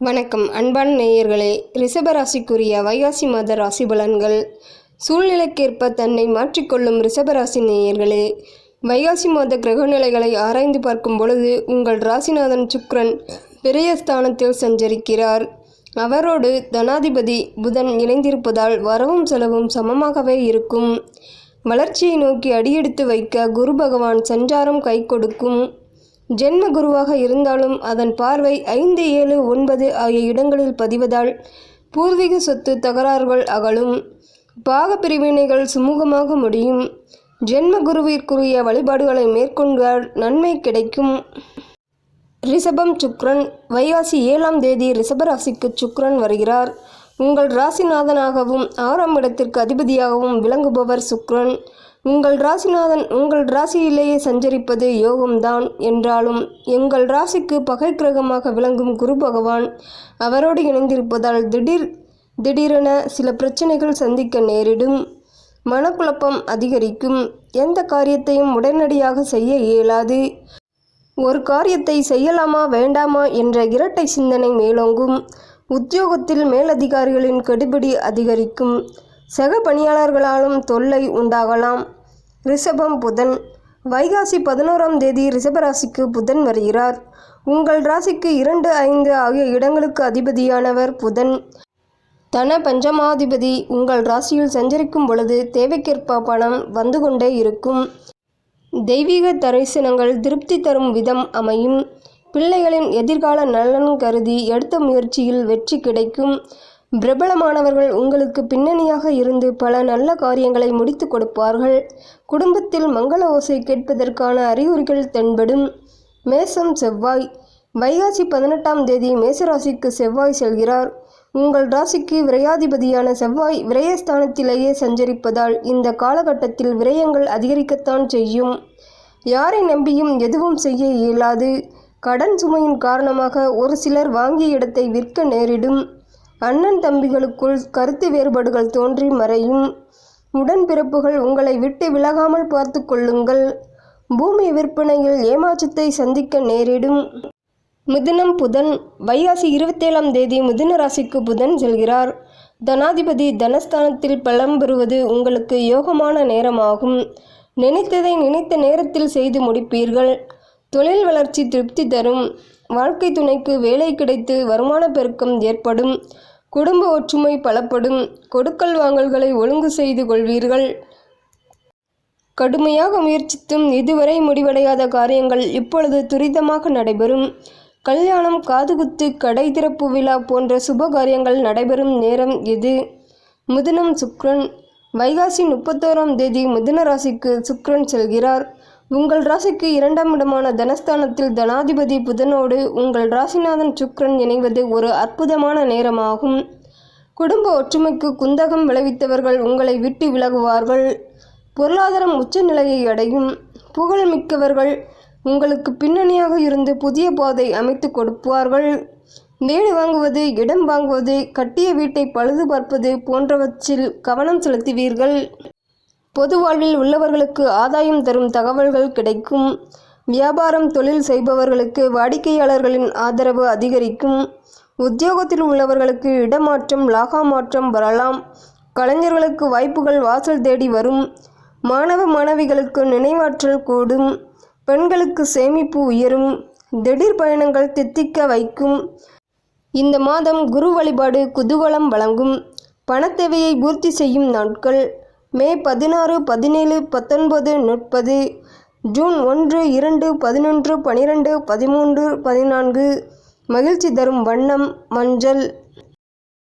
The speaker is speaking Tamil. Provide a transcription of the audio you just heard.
வணக்கம். அன்பான நேயர்களே ரிஷபராசிக்குரிய வைகாசி மாத ராசி பலன்கள். சூழ்நிலைக்கேற்ப தன்னை மாற்றிக்கொள்ளும் ரிஷபராசி நேயர்களே வைகாசி மாத கிரகநிலைகளை ஆராய்ந்து பார்க்கும் பொழுது உங்கள் ராசிநாதன் சுக்ரன் பெரிய ஸ்தானத்தில் சஞ்சரிக்கிறார். அவரோடு தனாதிபதி புதன் இணைந்திருப்பதால் வரவும் செலவும் சமமாகவே இருக்கும். வளர்ச்சியை நோக்கி அடியெடுத்து வைக்க குரு பகவான் சஞ்சாரம் கை கொடுக்கும். ஜென்ம குருவாக இருந்தாலும் அதன் பார்வை ஐந்து ஏழு ஒன்பது ஆகிய இடங்களில் பதிவதால் பூர்வீக சொத்து தகராறுகள் அகலும். பாக பிரிவினைகள் சுமூகமாக முடியும். ஜென்ம குருவிற்குரிய வழிபாடுகளை மேற்கொண்டால் நன்மை கிடைக்கும். ரிஷபம் சுக்ரன் வைகாசி ஏழாம் தேதி ரிஷபராசிக்கு சுக்ரன் வருகிறார். உங்கள் ராசிநாதனாகவும் ஆறாம் இடத்திற்கு அதிபதியாகவும் விளங்குபவர் சுக்ரன். உங்கள் ராசிநாதன் உங்கள் ராசியிலேயே சஞ்சரிப்பது யோகம்தான் என்றாலும் எங்கள் ராசிக்கு பகை கிரகமாக விளங்கும் குரு பகவான் அவரோடு இணைந்திருப்பதால் திடீர் திடீரென சில பிரச்சனைகள் சந்திக்க நேரிடும். மனக்குழப்பம் அதிகரிக்கும். எந்த காரியத்தையும் உடனடியாக செய்ய இயலாது. ஒரு காரியத்தை செய்யலாமா வேண்டாமா என்ற இரட்டை சிந்தனை மேலோங்கும். உத்தியோகத்தில் மேலதிகாரிகளின் கெடுபிடி அதிகரிக்கும். சக பணியாளர்களாலும் தொல்லை உண்டாகலாம். ரிஷபம் புதன். வைகாசி பதினோராம் தேதி ரிஷபராசிக்கு புதன் வருகிறார். உங்கள் ராசிக்கு இரண்டு ஐந்து ஆகிய இடங்களுக்கு அதிபதியானவர் புதன். தன பஞ்சமாதிபதி. உங்கள் ராசியில் சஞ்சரிக்கும் பொழுது தேவைக்கேற்ப பணம் வந்து கொண்டே இருக்கும். தெய்வீக தரிசனங்கள் திருப்தி தரும் விதம் அமையும். பிள்ளைகளின் எதிர்கால நலன் கருதி எடுத்த முயற்சியில் வெற்றி கிடைக்கும். பிரபலமானவர்கள் உங்களுக்கு பின்னணியாக இருந்து பல நல்ல காரியங்களை முடித்து கொடுப்பார்கள். குடும்பத்தில் மங்கள ஓசை கேட்பதற்கான அறிகுறிகள் தென்படும். மேசம் செவ்வாய். வைகாசி பதினெட்டாம் தேதி மேசராசிக்கு செவ்வாய் செல்கிறார். உங்கள் ராசிக்கு விரையாதிபதியான செவ்வாய் விரயஸ்தானத்திலேயே சஞ்சரிப்பதால் இந்த காலகட்டத்தில் விரயங்கள் அதிகரிக்கத்தான் செய்யும். யாரை நம்பியும் எதுவும் செய்ய இயலாது. கடன் சுமையின் காரணமாக ஒரு சிலர் வாங்கிய இடத்தை விற்க நேரிடும். அண்ணன் தம்பிகளுக்குள் கருத்து வேறுபாடுகள் தோன்றி மறையும். உடன்பிறப்புகள் உங்களை விட்டு விலகாமல் பார்த்து கொள்ளுங்கள். பூமி விற்பனையில் ஏமாற்றத்தை சந்திக்க நேரிடும். மிதுனம் புதன் வைகாசி இருபத்தேழாம் தேதி மிதுன ராசிக்கு புதன் செல்கிறார். தனாதிபதி தனஸ்தானத்தில் பலம் பெறுவது உங்களுக்கு யோகமான நேரமாகும். நினைத்ததை நினைத்த நேரத்தில் செய்து முடிப்பீர்கள். தொழில் வளர்ச்சி திருப்தி தரும். வாழ்க்கை துணைக்கு வேலை கிடைத்து வருமான பெருக்கம் ஏற்படும். குடும்ப ஒற்றுமை பலப்படும். கொடுக்கல் வாங்கல்களை ஒழுங்கு செய்து கொள்வீர்கள். கடுமையாக முயற்சித்தும் இதுவரை முடிவடையாத காரியங்கள் இப்பொழுது துரிதமாக நடைபெறும். கல்யாணம் காதுகுத்து கடை திறப்பு விழா போன்ற சுப காரியங்கள் நடைபெறும் நேரம் இது மிதுனம் சுக்ரன். வைகாசி முப்பத்தோராம் தேதி மிதுன ராசிக்கு சுக்ரன் செல்கிறார். உங்கள் ராசிக்கு இரண்டாம் இடமான தனஸ்தானத்தில் தனாதிபதி புதனோடு உங்கள் ராசிநாதன் சுக்ரன் இணைவது ஒரு அற்புதமான நேரமாகும். குடும்ப ஒற்றுமைக்கு குந்தகம் விளைவித்தவர்கள் உங்களை விட்டு விலகுவார்கள். பொருளாதாரம் உச்சநிலையை அடையும். புகழ்மிக்கவர்கள் உங்களுக்கு பின்னணியாக இருந்து புதிய பாதை அமைத்து கொடுப்பார்கள். வீடு வாங்குவது இடம் வாங்குவது கட்டிய வீட்டை பழுது பார்ப்பது போன்றவற்றில் கவனம் செலுத்துவீர்கள். பொது வாழ்வில் உள்ளவர்களுக்கு ஆதாயம் தரும் தகவல்கள் கிடைக்கும். வியாபாரம் தொழில் செய்பவர்களுக்கு வாடிக்கையாளர்களின் ஆதரவு அதிகரிக்கும். உத்தியோகத்தில் உள்ளவர்களுக்கு இடமாற்றம் லாகா மாற்றம் வரலாம். கலைஞர்களுக்கு வாய்ப்புகள் வாசல் தேடி வரும். மாணவ மாணவிகளுக்கு நினைவாற்றல் கூடும். பெண்களுக்கு சேமிப்பு உயரும். திடீர் பயணங்கள் தித்திக்க வைக்கும். இந்த மாதம் குரு வழிபாடு குதூகலம் வழங்கும். பணத்தேவையை பூர்த்தி செய்யும் நாட்கள். மே பதினாறு பதினேழு பத்தொன்பது முப்பது ஜூன் ஒன்று இரண்டு பதினொன்று பனிரெண்டு பதிமூன்று பதினான்கு. மகிழ்ச்சி தரும் வண்ணம் மஞ்சள்.